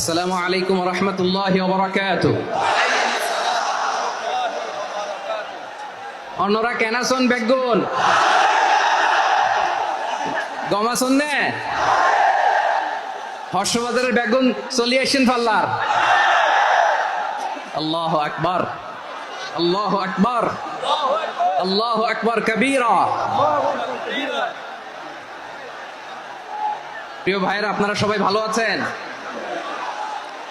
আসসালামু আলাইকুম রহমতুল্লাহ বেগুন হর্ষবাজারের বেগুন আসছেন পাল্লার। আল্লাহ আকবার। আল্লাহ আকবার। আল্লাহ আকবার কবীরা। প্রিয় ভাইরা আপনারা সবাই ভালো আছেন?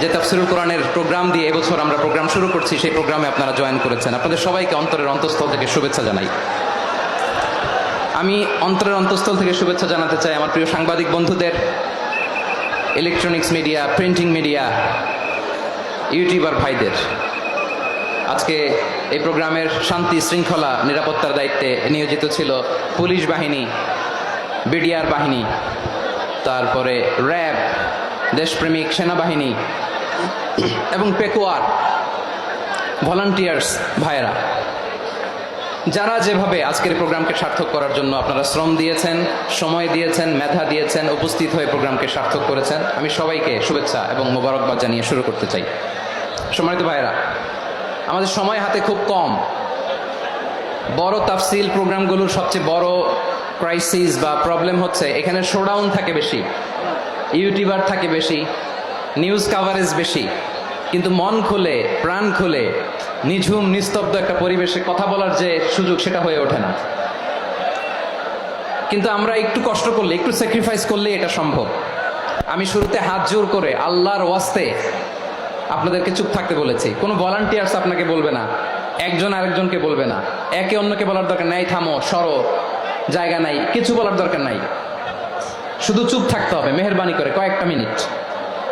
যে তাফসিরুল কোরআনের প্রোগ্রাম দিয়ে এবছর আমরা প্রোগ্রাম শুরু করছি, সেই প্রোগ্রামে আপনারা জয়েন করেছেন। আপনাদের সবাইকে অন্তরের অন্তঃস্থল থেকে শুভেচ্ছা জানাই। আমি অন্তরের অন্তঃস্থল থেকে শুভেচ্ছা জানাতে চাই আমার প্রিয় সাংবাদিক বন্ধুদের। Electronics media printing media YouTuber ভাইদের। আজকে এই প্রোগ্রামের শান্তি, শৃঙ্খলা, নিরাপত্তার দায়িত্বে নিয়োজিত ছিল পুলিশ বাহিনী, বিডিআর বাহিনী, তারপরে র্যাব, দেশপ্রেমিক সেনাবাহিনী এবং পেকুয়ার ভলান্টিয়ার্স ভাইয়েরা, যারা যেভাবে আজকের প্রোগ্রামকে সার্থক করার জন্য আপনারা শ্রম দিয়েছেন, সময় দিয়েছেন, মেধা দিয়েছেন, উপস্থিত হয়ে প্রোগ্রামকে সার্থক করেছেন, আমি সবাইকে শুভেচ্ছা এবং মোবারকবাদ জানিয়ে শুরু করতে চাই। সম্মানিত ভাইয়েরা, আমাদের সময় হাতে খুব কম। বড় তাফসিল প্রোগ্রামগুলোর সবচেয়ে বড় ক্রাইসিস বা প্রবলেম হচ্ছে, এখানে শোডাউন থাকে বেশি ইউটিউবার থাকে বেশি নিউজ কাভারেজ বেশি। কিন্তু মন খুলে, প্রাণ খুলে, নিঝুম, নিস্তব্ধ একটা পরিবেশে কথা বলার যে সুযোগ সেটা হয়ে ওঠে না। কিন্তু আমরা একটু কষ্ট করলে, একটু স্যাক্রিফাইস করলে এটা সম্ভব। আমি শুরুতে হাত জোর করে আল্লাহর ওয়াস্তে আপনাদেরকে চুপ থাকতে বলেছি। কোনো ভলান্টিয়ার্স আপনাকে বলবে না। একজন আরেকজনকে বলবে না। একে অন্যকে বলার দরকার নাই, থামো, সরো, জায়গা নাই, কিছু বলার দরকার নাই। শুধু চুপ থাকতে হবে, মেহরবানি করে কয়েকটা মিনিট।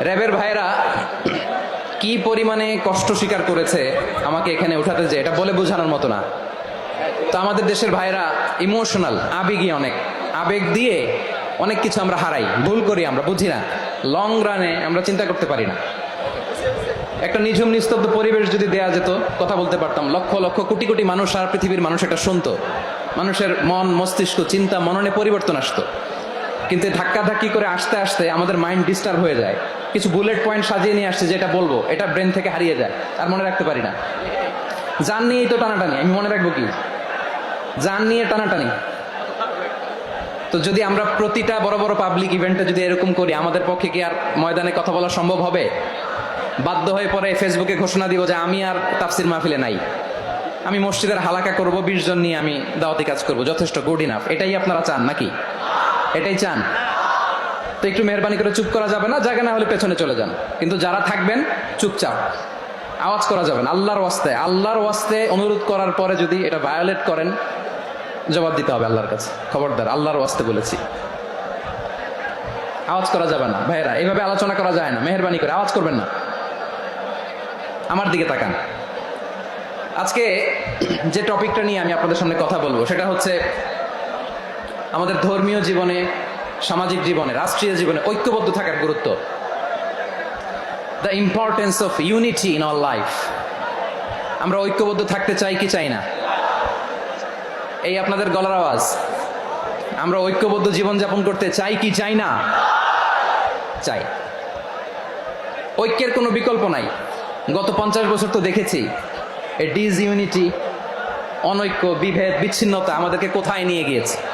র্যাবের ভাইরা কি পরিমাণে কষ্ট স্বীকার করেছে আমাকে এখানে উঠাতে যে, এটা বলে বোঝানোর মতো না। তো আমাদের দেশের ভাইরা ইমোশনাল, আবেগী অনেক। আবেগ দিয়ে অনেক কিছু আমরা হারাই, ভুল করি আমরা, বুঝি না। লং রানে আমরা চিন্তা করতে পারি না। একটা নিঝুম, নিস্তব্ধ পরিবেশ যদি দেয়া যেত, কথা বলতে পারতাম, লক্ষ লক্ষ কোটি কোটি মানুষ সারা পৃথিবীর মানুষ এটা শুনতো। মানুষের মন, মস্তিষ্ক, চিন্তা, মননে পরিবর্তন আসতো। কিন্তু ধাক্কা ধাক্কি করে আসতে আসতে আমাদের মাইন্ড ডিস্টার্ব হয়ে যায়। কিছু বুলেট পয়েন্ট সাজিয়ে নিয়ে আসছে, যেটা বলব, এটা ব্রেন থেকে হারিয়ে যায়, আর মনে রাখতে পারি না। জান নিয়েই তো টানাটানি, আমি মনে রাখব কি? জান নিয়ে টানাটানি। তো যদি আমরা প্রতিটা বড় বড় পাবলিক ইভেন্টে যদি এরকম করি, আমাদের পক্ষে কি আর ময়দানে কথা বলা সম্ভব হবে? বাধ্য হয়ে পরে ফেসবুকে ঘোষণা দিব যে আমি আর তাফসির মাহফিলে নাই। আমি মসজিদের হালাকা করব, বিশ জন নিয়ে আমি দাওয়াতি কাজ করব, যথেষ্ট গুড ইনাফ এটাই আপনারা চান নাকি? এটাই চান? তো একটু মেহরবানি করে চুপ করা যাবে না জায়গা না হলে পেছনে চলে যান। কিন্তু যারা থাকবেন, চুপচাপ। আওয়াজ করা যাবে না, আল্লাহর ওয়াস্তে। আল্লাহর ওয়াস্তে অনুরোধ করার পরে যদি এটা ভায়োলেট করেন, জবাব দিতে হবে আল্লাহর কাছে। খবরদার, আল্লাহর ওয়াস্তে বলেছি। আওয়াজ করা যাবে না, ভাইয়েরা এইভাবে আলোচনা করা যায় না, মেহরবানি করে। আওয়াজ করবেন না। আমার দিকে তাকান। আজকে যে টপিকটা নিয়ে আমি আপনাদের সামনে কথা বলব, সেটা হচ্ছে আমাদের ধর্মীয় জীবনে সামাজিক জীবনে, রাষ্ট্রীয় জীবনে ঐক্যবদ্ধ থাকার গুরুত্ব। The importance of unity in our life আমরা ঐক্যবদ্ধ থাকতে চাই কি চাই না? এই আপনাদের গলার আওয়াজ। আমরা ঐক্যবদ্ধ জীবনযাপন করতে চাই কি চাই না? চাই। ঐক্যের কোনো বিকল্প নাই। গত পঞ্চাশ বছর তো দেখেছি এ ডিজ ইউনিটি অনৈক্য, বিভেদ, বিচ্ছিন্নতা আমাদেরকে কোথায় নিয়ে গিয়েছে?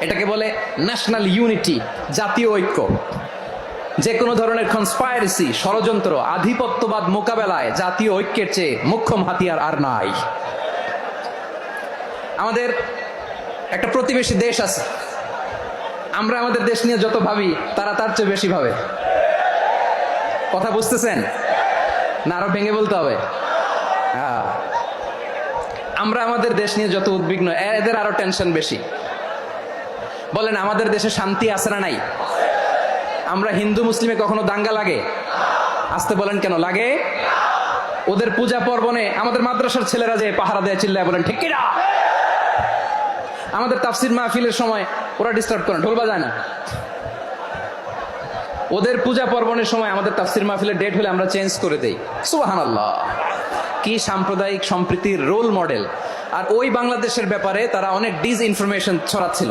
এটাকে বলে ন্যাশনাল ইউনিটি জাতীয় ঐক্য। যে কোনো ধরনের কনস্পায়ারেসি ষড়যন্ত্র, আধিপত্যবাদ মোকাবেলায় জাতীয় ঐক্যের চেয়ে মুখ্যম হাতিয়ার আর নাই। আমাদের একটা প্রতিবেশী দেশ আছে। আমরা আমাদের দেশ নিয়ে যত ভাবি, তারা তার চেয়ে বেশি ভাবে। কথা বুঝতেছেন? না, আরও ভেঙে বলতে হবে। আমরা আমাদের দেশ নিয়ে যত উদ্বিগ্ন, এদের আরও টেনশন বেশি। বলেন, আমাদের দেশে শান্তি আছে না নাই? আমরা হিন্দু, মুসলিমে কখনো দাঙ্গা লাগে? আসতে বলেন কেন, লাগে? ওদের পূজা পর্বণে আমাদের মাদ্রাসার ছেলেরা যে পাহারা দেয়, চিল্লায় বলেন, ঠিক কিনা? আমাদের তাফসির মাহফিলের সময় ওরা ডিস্টার্ব করে ঢোল বাজায় না। ওদের পূজা পার্বণের সময় আমাদের তাফসির মাহফিলের ডেট হলে আমরা চেঞ্জ করে দেই। সুবাহান আল্লাহ কি সাম্প্রদায়িক সম্প্রীতির রোল মডেল আর ওই বাংলাদেশের ব্যাপারে তারা অনেক ডিস ইনফরমেশন ছড়াচ্ছিল।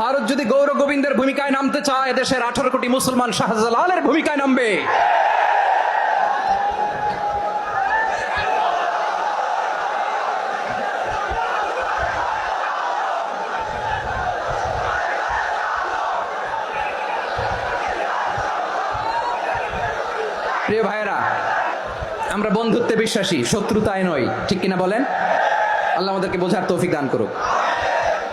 ভারত যদি গৌর গোবিন্দের ভূমিকায় নামতে চায়, দেশের আঠারো কোটি মুসলমান শাহজালালের ভূমিকায় নামবে। প্রিয় ভাইয়েরা, আমরা বন্ধুত্বে বিশ্বাসী শত্রুতায় নয়, ঠিক কিনা বলেন? আল্লাহ আমাদেরকে বোঝার তৌফিক দান করুক।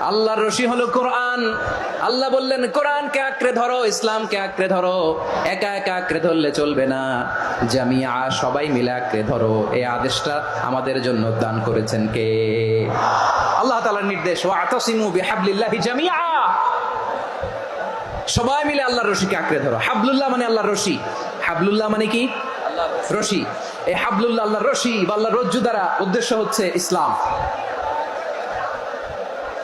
আল্লাহর রশি হলো কোরআন। আল্লাহ বললেন, কোরআনকে আঁকড়ে ধরো, ইসলামকে আঁকড়ে ধরো। একা একা আঁকড়ে ধরলে চলবে না। জামিয়া সবাই মিলে আঁকড়ে ধরো। এই আদেশটা আমাদের জন্য দান করেছেন কে? আল্লাহ তালার নির্দেশ, ওয়াতাসিমু বিহাবলিল্লাহি জামিয়া। সবাই মিলে আল্লাহর রশিকে আঁকড়ে ধরো। হাবলুল্লাহ মানে আল্লাহর রশি। হাবলুল্লাহ মানে কি? রশি। এই হাবলুল্লাহ আল্লাহর রশি বা আল্লাহর রজ্জু দ্বারা উদ্দেশ্য হচ্ছে ইসলাম।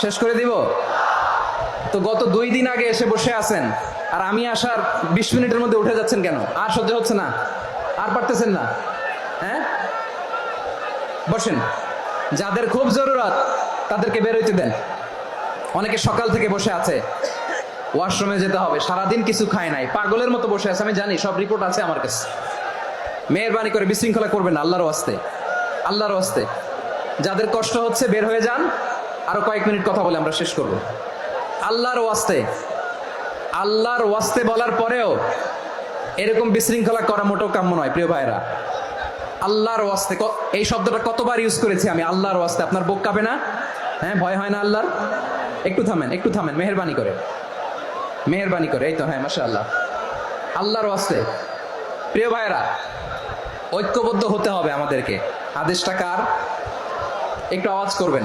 শেষ করে দিব? তো গত দুই দিন আগে এসে বসে আছেন, আর আমি আসার বিশ মিনিটের মধ্যে উঠে যাচ্ছেন কেন? আর সহ্য হচ্ছে না। আর পারতেছেন না। হ্যাঁ? বসেন। যাদের খুব জরুরত, তাদেরকে বের বেরোইতে দেন। অনেকে সকাল থেকে বসে আছে। ওয়াশরুমে যেতে হবে। সারাদিন কিছু খায় নাই। পাগলের মতো বসে আছে। আমি জানি, সব রিপোর্ট আছে আমার কাছে। মেহরবানি করে বিশৃঙ্খলা করবেন আল্লাহর ওয়াস্তে। আল্লাহর ওয়াস্তে। যাদের কষ্ট হচ্ছে, বের হয়ে যান। আরও কয়েক মিনিট কথা বলে আমরা শেষ করব। আল্লাহর ওয়াস্তে আল্লাহর ওয়াস্তে বলার পরেও এরকম বিশৃঙ্খলা করা মোটেও কাম্য নয়, প্রিয় ভাইরা আল্লাহর ওয়াস্তে এই শব্দটা কতবার ইউজ করেছি আমি? আল্লাহর ওয়াস্তে, আপনার বুক কাঁপে না? হ্যাঁ ভয় হয় না আল্লাহর? একটু থামেন একটু থামেন, মেহরবানি করে। মেহরবানি করে, এই তো হ্যাঁ মাসা আল্লাহ আল্লাহর ওয়াস্তে, প্রিয় ভাইরা ঐক্যবদ্ধ হতে হবে আমাদেরকে। আদেশটা কার? একটু আওয়াজ করবেন।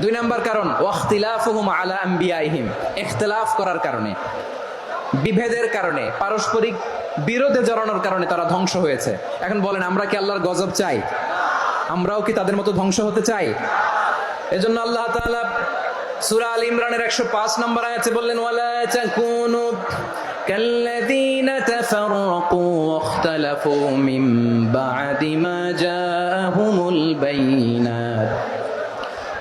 দুই নম্বর কারণ, ওয়াখতিলাফুহুম আলা করার কারণে, বিভেদের কারণে, পারস্পরিক বিরোধে জড়ানোর কারণে তারা ধ্বংস হয়েছে। এখন বলেন, আমরা কি আল্লাহর গজব চাই? আমরাও কি তাদের মতো ধ্বংস হতে চাই? এজন্য আল্লাহ তাআলা সূরা আল ইমরানের 105 নম্বর আয়াতে বললেন, ওয়ালা তাকুনু কাল্লাযীনা তাফাররাকু ওয়াখতালাফু মিন বা'দি মা জাআহুমুল বাইনা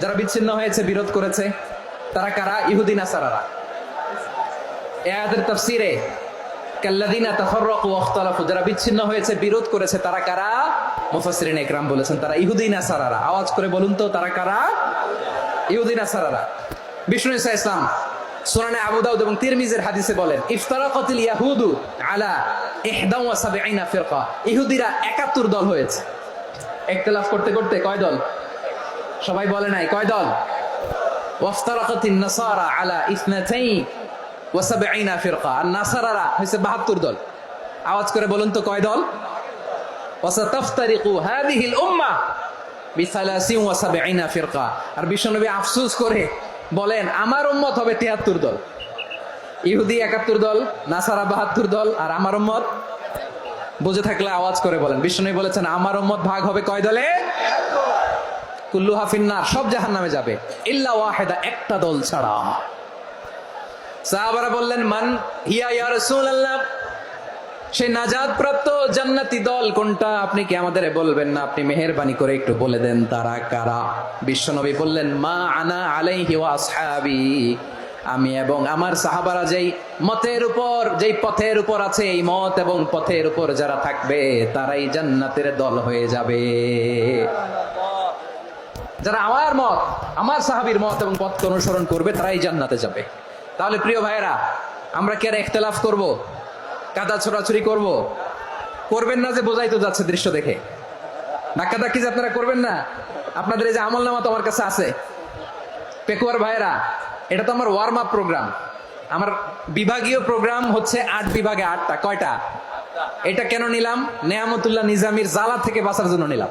যারা বিচ্ছিন্ন হয়েছে, বিরোধ করেছে, তারা কারা? ইহুদি নাসারারা। এ আয়াতের তাফসীরে, কাল্লাযিনা তাফাররাকু ওয়াখতালাফু যারা বিচ্ছিন্ন হয়েছে, বিরোধ করেছে, তারা কারা? মুফাসসিরিন ইকরাম বলেছেন, তারা ইহুদি নাসারারা। আওয়াজ করে বলুন তো, তারা কারা? ইহুদি নাসারারা। বিষ্ণু ঈসা ইসলাম সুনানে আবু দাউদ এবং তিরমিজের হাদিসে বলেন, ইফতারাকাতিল ইয়াহুদু আলা 71 ফিরকা। ইহুদিরা 71 দল হয়েছে। ইখতিলাফ করতে করতে কয় দল? সবাই বলে নাই, কয় দল? আর নাসারারা হইছে 72 দল। আওয়াজ করে তো আর আফসোস করে বলেন, আমার উম্মত হবে 73 দল। ইহুদি 71 দল, নাসারা 72 দল, আর আমার উম্মত? বুঝে থাকলে আওয়াজ করে বলেন। বিশ্বনবী বলেছেন, আমার উম্মত ভাগ হবে কয় দলে? কুল্লু হাফিন্নার সব জাহান নামে যাবে। ইল্লা ওয়াহেদা, একটা দল ছাড়া। সাহাবারা বললেন, মান হিয়া ইয়া রাসূলুল্লাহ? সেই নাজাদ প্রাপ্ত জান্নাতি দল কোনটা? আপনি কি আমাদের বলবেন না? আপনি মেহেরবানি করে একটু বলে দেন, তারা কারা? বিশ্বনবী বললেন, মা আনা আলাইহি ওয়া আসহাবি। আমি এবং আমার সাহাবারা যেই মতের উপর, যেই পথের উপর আছে, এই মত এবং পথের উপর যারা থাকবে, তারাই জান্নাতের দল হয়ে যাবে। যারা আমার মত, আমার সাহাবীর মত এবং পথকে অনুসরণ করবে, তারাই জান্নাতে যাবে। তাহলে প্রিয় ভাইয়েরা, আমরা কি আর ইখতিলাফ করব? কাদা ছোড়াছুরি করব? করবেন না যে বোঝাই তো যাচ্ছে দৃশ্য দেখে। ধাক্কা ধাক্কি যে আপনারা করবেন না? আপনাদের এই যে আমল নামা তো আমার কাছে আছে। পেকুয়ার ভাইয়েরা, এটা তো আমার ওয়ার্ম আপ প্রোগ্রাম আমার বিভাগীয় প্রোগ্রাম হচ্ছে আট বিভাগে আটটা, কয়টা? এটা কেন নিলাম? নেয়ামতুল্লাহ নিজামির জালা থেকে বাঁচার জন্য নিলাম।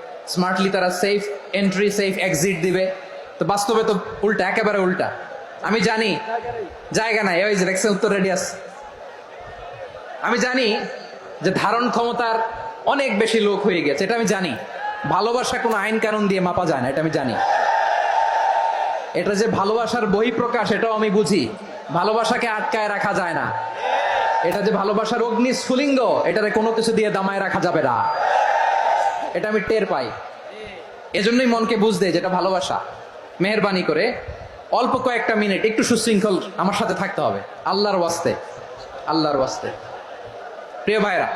স্মার্টলি তারা সেফ এন্ট্রি সেফ এক্সিট দিবে। তো বাস্তবে তো উল্টা, একেবারে উল্টা। আমি জানি, জায়গা নাই। ওই যে উত্তর রেডিয়াস আমি জানি যে ধারণ ক্ষমতার অনেক বেশি লোক হয়ে গেছে, এটা আমি জানি। ভালোবাসা কোনো আইন কানুন দিয়ে মাপা যায় না, এটা আমি জানি। এটা যে ভালোবাসার বহিঃপ্রকাশ, এটাও আমি বুঝি। ভালোবাসাকে আটকায় রাখা যায় না। এটা যে ভালোবাসার অগ্নি স্ফুলিঙ্গ এটারে কোনো কিছু দিয়ে দামায় রাখা যাবে না। এটা আমি টের পাই। এজন্যই মনকে বুঝতে যেটা ভালোবাসা। মেহরবানি করে অল্প কয়েকটা মিনিট একটু সুশৃঙ্খল আমার সাথে থাকতে হবে। আল্লাহর ওয়াস্তে আল্লাহর ওয়াস্তে। প্রিয় ভাইরা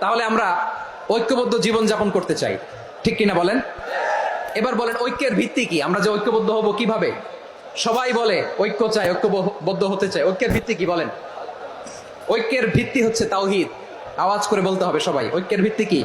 তাহলে আমরা ঐক্যবদ্ধ জীবন যাপন করতে চাই। ঠিক কিনা বলেন? এবার বলেন, ঐক্যের ভিত্তি কি? আমরা যে ঐক্যবদ্ধ হব কীভাবে? সবাই বলে, ঐক্য চাই, ঐক্যবদ্ধ হতে চাই। ঐক্যের ভিত্তি কি বলেন? ঐক্যের ভিত্তি হচ্ছে তাওহিদ। আওয়াজ করে বলতে হবে সবাই, ঐক্যের ভিত্তি কি?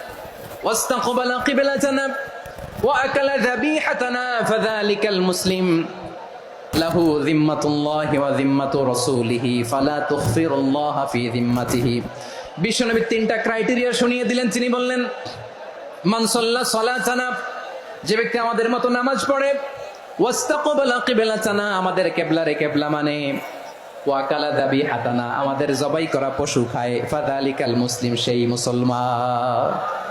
ওয়াস্তাকবালা কিবলাতানা ওয়া আকালা যাবিহাতানা ফাযালিকাল মুসলিম লাহু যিম্মাতুল্লাহি ওয়া যিম্মাতু রাসূলিহি ফালা তুখফিরুল্লাহ ফি যিম্মাতিহি বিশ্বনবী তিনটা ক্রাইটেরিয়া শুনিয়ে দিলেন তিনি বললেন, মান সাল্লা সালাতানা যে ব্যক্তি আমাদের মতো নামাজ পড়ে, ওয়াস্তাকবালা কিবলাতানা আমাদের কেবলারে কেবলা মানে ওয়াকালা দাবি হাতানা আমাদের জবাই করা পশু খায়, ফাদালিকাল মুসলিম সেই মুসলমান।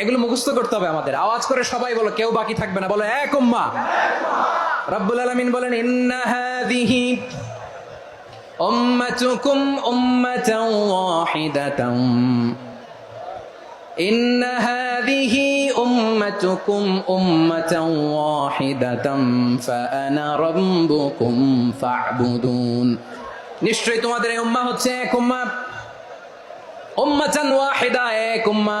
এগুলো মুখস্থ করতে হবে আমাদের আওয়াজ করে সবাই বলো কেউ বাকি থাকবে না বলো এক উম্মা রব্বুল আলামিন বলেন ইন্না হাদিহি উম্মাতুকুম উম্মাতাও ওয়াহিদাতাম إن هذه أمتكم أمة واحدة فأنا ربكم فاعبدون নিশ্চয়ই তোমাদের এই উম্মাহ হচ্ছে এক উম্মা উম্মাতান ওয়াহিদা এক উম্মা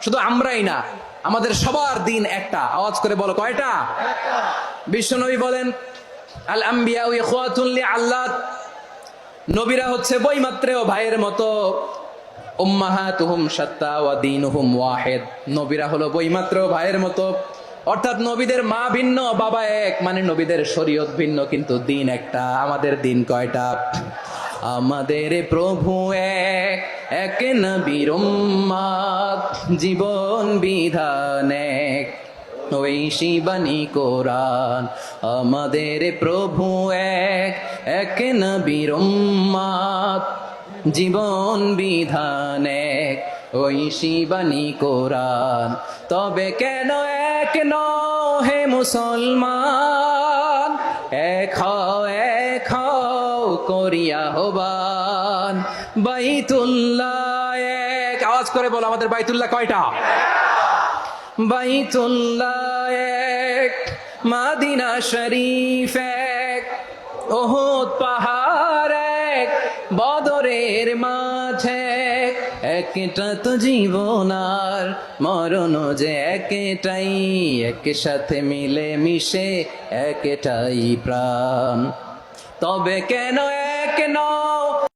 শুধু আমরাই না, আমাদের সবার দিন একটা। আওয়াজ করে বলো, কয়টা? বিশ্বনবী বলেন, আল আম্বিয়া আল্লাহ। নবীরা হচ্ছে বইমাত্রেও ভাইয়ের মতো। ওয়া নবীরা হলো ভাইয়ের মতো। অর্থাৎ নবীদের মা ভিন্ন, বাবা এক। মানে নবীদের শরীয়ত ভিন্ন, কিন্তু দিন একটা। আমাদের দিন কয়টা? আমাদের প্রভু এক এক নবীর জীবন বিধান এক। ওই শিবানী কোরআন আমাদের প্রভু এক এক নবীর জীবন বিধান এক। ওই শিবানী কোরআন তবে কেন এক নও হে মুসলমান? এক এক করিয়া হবান বাইতুল্লাহ এক। আওয়াজ করে বলো আমাদের বাইতুল্লাহ কয়টা? বাইতুল্লাহ এক। মাদিনা শরীফ এক। ওহদ পাহাড় এক। বদরের মাঝে একটা তো জীবন আর মরণ যে একটাই। এক সাথে মিলে মিশে একটাই প্রাণ। তবে কেন এক নও